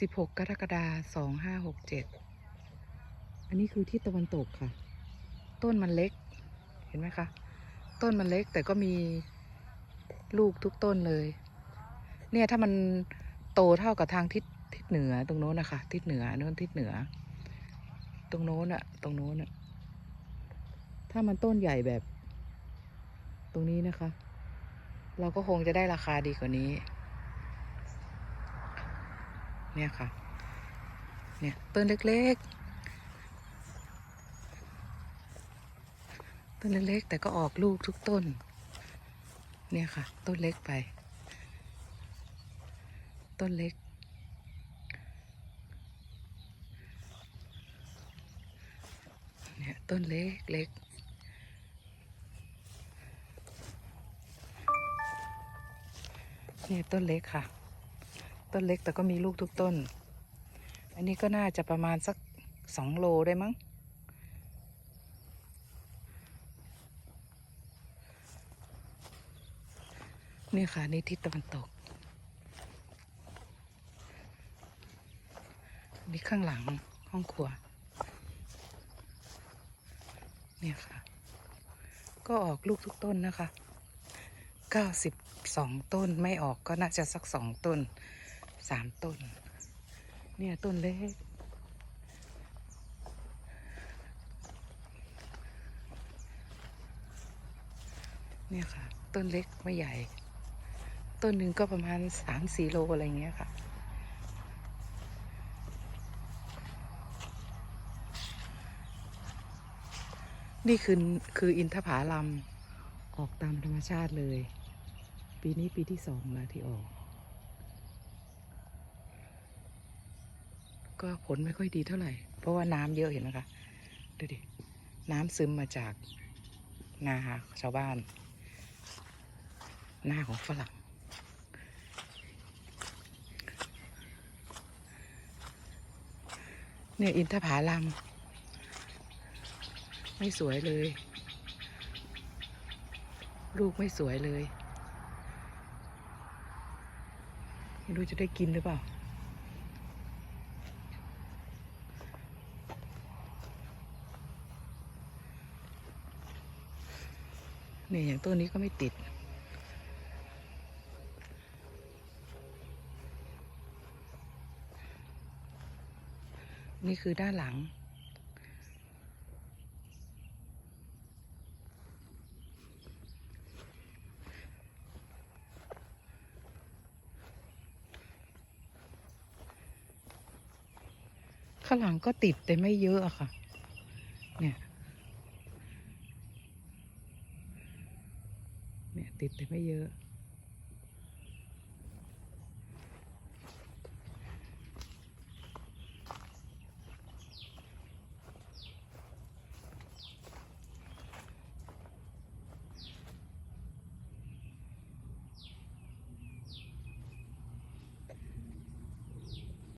สิบหกกรกฎาสองห้าหกเจ็ดอันนี้คือที่ตะวันตกค่ะ ต้นมันเล็ก เห็นไหมคะ ต้นมันเล็กแต่ก็มีลูกทุกต้นเลย เนี่ยถ้ามันโตเท่ากับทางทิศทิศเหนือตรงโน้นนะคะทิศเหนือโน้นทิศเหนือ ตรงโน้นอะตรงโน้นอะถ้ามันต้นใหญ่แบบ ตรงนี้นะคะ เราก็คงจะได้ราคาดีกว่านี้ เนี่ยค่ะ เนี่ยต้นเล็กๆ ต้นเล็กๆ แต่ก็ออกลูกทุกต้น เนี่ยค่ะ ต้นเล็กไป ต้นเล็ก เนี่ยต้นเล็กเล็กเนี่ยต้นเล็กค่ะ ต้นเล็กแต่ก็มีลูกทุกต้น อันนี้ก็น่าจะประมาณสักสองโลได้มั้ง นี่ค่ะ นี่ทิศตะวันตก นี่ข้างหลังห้องครัว เนี่ยค่ะ ก็ออกลูกทุกต้นนะคะเก้าสิบสองต้นไม่ออกก็น่าจะสักสองต้น สามต้น เนี่ยต้นเล็ก เนี่ยค่ะ ต้นเล็กไม่ใหญ่ ต้นหนึ่งก็ประมาณสามสี่โลอะไรเงี้ยค่ะนี่คือคืออินทผาลัมออกตามธรรมชาติเลย ปีนี้ปีที่สองแล้วที่ออก ก็ผลไม่ค่อยดีเท่าไหร่ เพราะว่าน้ำเยอะเห็นไหมคะ ดูดิ น้ำซึมมาจากนาชาวบ้าน หน้าของฝรั่ง เนี่ยอินทผาลัมไม่สวยเลย ลูกไม่สวยเลย ไม่รู้จะได้กินหรือเปล่า เนี่ยอย่างต้นนี้ก็ไม่ติด นี่คือด้านหลัง ข้างหลังก็ติดแต่ไม่เยอะอะค่ะ เนี่ย เนี่ยติดแต่ไม่เยอะ